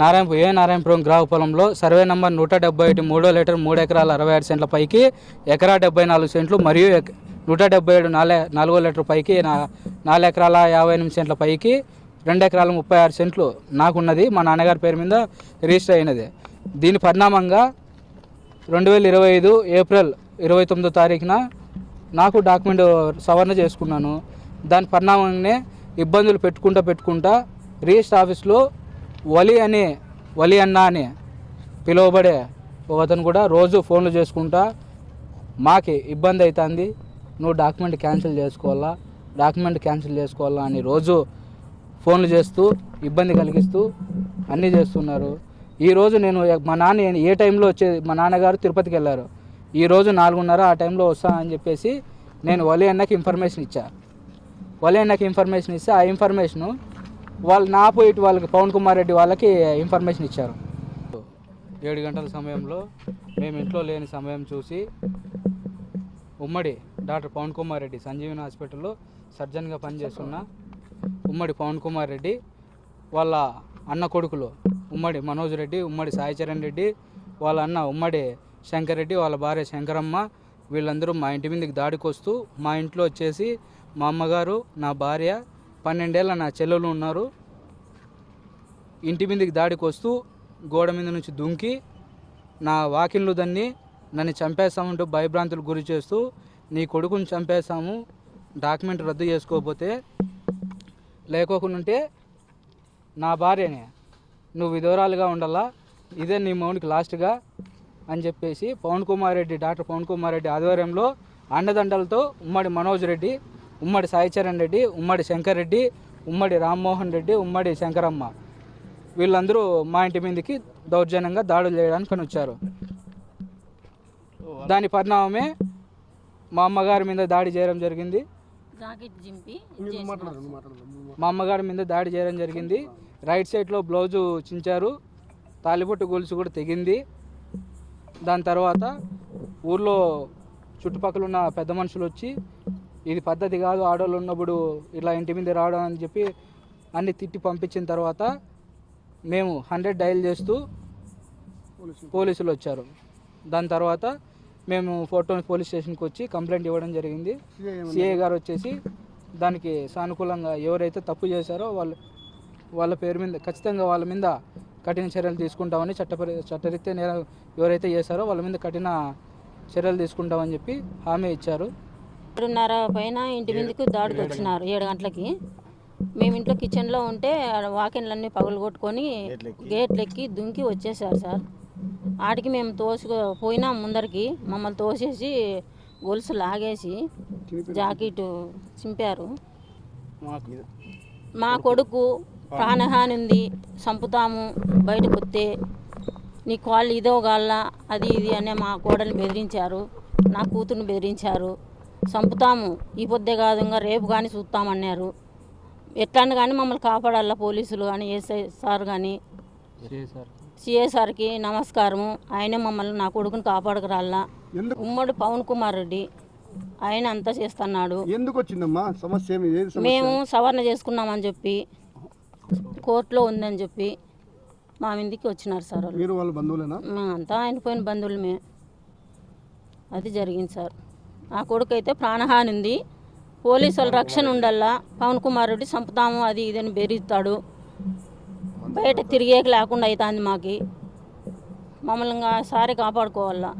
నారాయణపురం ఏ నారాయణపురం గ్రామ పొలంలో survey number నూట డెబ్బై ఒకటి మూడో లీటర్ మూడు ఎకరాల అరవై ఆరు సెంట్ల పైకి ఎకరా డెబ్బై నాలుగు సెంట్లు మరియు నూట డెబ్బై ఏడు నాలుగు నాలుగో లీటర్ పైకి నా నాలుగు ఎకరాల యాభై ఎనిమిది సెంట్ల పైకి రెండు ఎకరాల ముప్పై ఆరు సెంట్లు నాకున్నది మా నాన్నగారి పేరు మీద రిజిస్టర్ అయినది. దీని పరిణామంగా రెండు వేల ఇరవై ఐదు ఏప్రిల్ ఇరవై తొమ్మిదో తారీఖున నాకు డాక్యుమెంట్ సవరణ చేసుకున్నాను. దాని పరిణామంగానే ఇబ్బందులు పెట్టుకుంటా పెట్టుకుంటా రిజిస్టర్ ఆఫీస్లో వలి అని వలి అన్న అని పిలువబడే ఒక అతను కూడా రోజు ఫోన్లు చేసుకుంటా మాకి ఇబ్బంది అవుతుంది నువ్వు డాక్యుమెంట్ క్యాన్సిల్ చేసుకోవాలా డాక్యుమెంట్ క్యాన్సిల్ చేసుకోవాలా అని రోజు ఫోన్లు చేస్తూ ఇబ్బంది కలిగిస్తూ అన్నీ చేస్తున్నారు. ఈరోజు నేను మా నాన్న ఏ టైంలో వచ్చే మా నాన్నగారు తిరుపతికి వెళ్ళారు. ఈరోజు నాలుగున్నర ఆ టైంలో వస్తా అని చెప్పేసి నేను వలి అన్నకి ఇన్ఫర్మేషన్ ఇచ్చా. వలి అన్నకి ఇన్ఫర్మేషన్ ఇస్తే ఆ ఇన్ఫర్మేషను వాళ్ళు నా పోయిట్ వాళ్ళకి పవన్ కుమార్ రెడ్డి వాళ్ళకి ఇన్ఫర్మేషన్ ఇచ్చారు. ఏడు గంటల సమయంలో మేము ఇంట్లో లేని సమయం చూసి ఉమ్మడి డాక్టర్ పవన్ కుమార్ రెడ్డి సంజీవని హాస్పిటల్లో సర్జన్గా పనిచేస్తున్న ఉమ్మడి పవన్ కుమార్ రెడ్డి వాళ్ళ అన్న కొడుకులు ఉమ్మడి మనోజ్ రెడ్డి ఉమ్మడి సాయి చరణ్ రెడ్డి వాళ్ళ అన్న ఉమ్మడి శంకర్ రెడ్డి వాళ్ళ భార్య శంకరమ్మ వీళ్ళందరూ మా ఇంటి మీదకి దాడికి వస్తూ మా ఇంట్లో వచ్చేసి మా అమ్మగారు నా భార్య పన్నెండేళ్ళ నా చెల్లెలు ఉన్నారు. ఇంటి మీదకి దాడికి వస్తూ గోడ మీద నుంచి దుంకి నా వాకిళ్ళు దన్ని నన్ను చంపేస్తామంటూ భయభ్రాంతులకు గురి చేస్తూ నీ కొడుకుని చంపేస్తాము డాక్యుమెంట్ రద్దు చేసుకోకపోతే లేకోకుండా ఉంటే నా భార్యనే. నువ్వు విధవరాలుగా ఉండాలా ఇదే నీ మౌనికి లాస్ట్గా అని చెప్పేసి పవన్ కుమార్ రెడ్డి డాక్టర్ పవన్ కుమార్ రెడ్డి ఆధ్వర్యంలో అండదండలతో ఉమ్మడి మనోజ్ రెడ్డి ఉమ్మడి సాయి చరణ్ రెడ్డి ఉమ్మడి శంకర్ రెడ్డి ఉమ్మడి రామ్మోహన్ రెడ్డి ఉమ్మడి శంకరమ్మ. వీళ్ళందరూ మా ఇంటి మీదకి దౌర్జన్యంగా దాడులు చేయడానికి అని వచ్చారు దాని పరిణామమే మా అమ్మగారి మీద దాడి చేయడం జరిగింది. జాకెట్ జింపి మా అమ్మగారి మీద దాడి చేయడం జరిగింది. రైట్ సైడ్లో బ్లౌజు చించారు. తాలిబొట్టు గొలుసు కూడా తెగింది. దాని తర్వాత ఊర్లో చుట్టుపక్కల ఉన్న పెద్ద మనుషులు వచ్చి ఇది పద్ధతి కాదు ఆడవాళ్ళు ఉన్నప్పుడు ఇలా ఇంటి మీద రావడం అని చెప్పి అన్ని తిట్టి పంపించిన తర్వాత మేము హండ్రెడ్ డయల్ చేస్తూ పోలీసులు. వచ్చారు. దాని తర్వాత మేము ఫోటో పోలీస్ స్టేషన్కి వచ్చి కంప్లైంట్ ఇవ్వడం జరిగింది. సిఐ గారు వచ్చేసి దానికి సానుకూలంగా ఎవరైతే తప్పు చేశారో వాళ్ళు వాళ్ళ పేరు మీద ఖచ్చితంగా వాళ్ళ మీద కఠిన చర్యలు తీసుకుంటామని చట్టపరి చట్టరీత్యా నేరం ఎవరైతే చేశారో వాళ్ళ మీద కఠిన చర్యలు తీసుకుంటామని చెప్పి హామీ ఇచ్చారు. ఏడున్నర పైన ఇంటి ముందుకు దాడికి వచ్చినారు ఏడు గంటలకి. మేము ఇంట్లో కిచెన్లో ఉంటే ఆడ వాకిన్లన్నీ పగులు కొట్టుకొని గేట్లెక్కి దుంకి వచ్చేసారు సార్. ఆడికి మేము తోసుకు పోయినాం ముందరికి మమ్మల్ని తోసేసి గొలుసు లాగేసి జాకెట్ చింపారు. మా కొడుకు ప్రాణహాని ఉంది చంపుతాము బయటకు వస్తే నీ కాళ్ళు ఇదో గాళ్ళ అది ఇది అనే మా కోడల్ని బెదిరించారు నా కూతుర్ని బెదిరించారు. చంపుతాము. ఈ పొద్దే కాదు ఇంకా రేపు కానీ చూస్తామన్నారు ఎట్లాంటి కానీ మమ్మల్ని కాపాడాల పోలీసులు కానీ ఎస్ఐ సార్ కానీ. సిఏ సార్కి నమస్కారము. ఆయనే మమ్మల్ని నా కొడుకుని కాపాడకరాల్లా. ఉమ్మడి పవన్ కుమార్ రెడ్డి ఆయన అంతా చేస్తున్నాడు. ఎందుకు వచ్చిందమ్మా? సమస్య ఏమి? ఏది సమస్య? మేము సవరణ చేసుకున్నామని చెప్పి కోర్టులో ఉందని చెప్పి మా మీదకి వచ్చినారు సార్ వాళ్ళు. మీరు వాళ్ళ బంధువులేనా? మేమంతా ఆయన పోయిన బంధువులమే. అది జరిగింది సార్. ఆ కొడుకు అయితే ప్రాణహాని ఉంది పోలీసు వాళ్ళ రక్షణ ఉండల్లా పవన్ కుమార్ రెడ్డి చంపుతాము అది ఇది అని బెదిరిస్తాడు బయట తిరిగేకి లేకుండా అవుతుంది మాకి. మమ్మల్ని ఇంకా సారి కాపాడుకోవాలా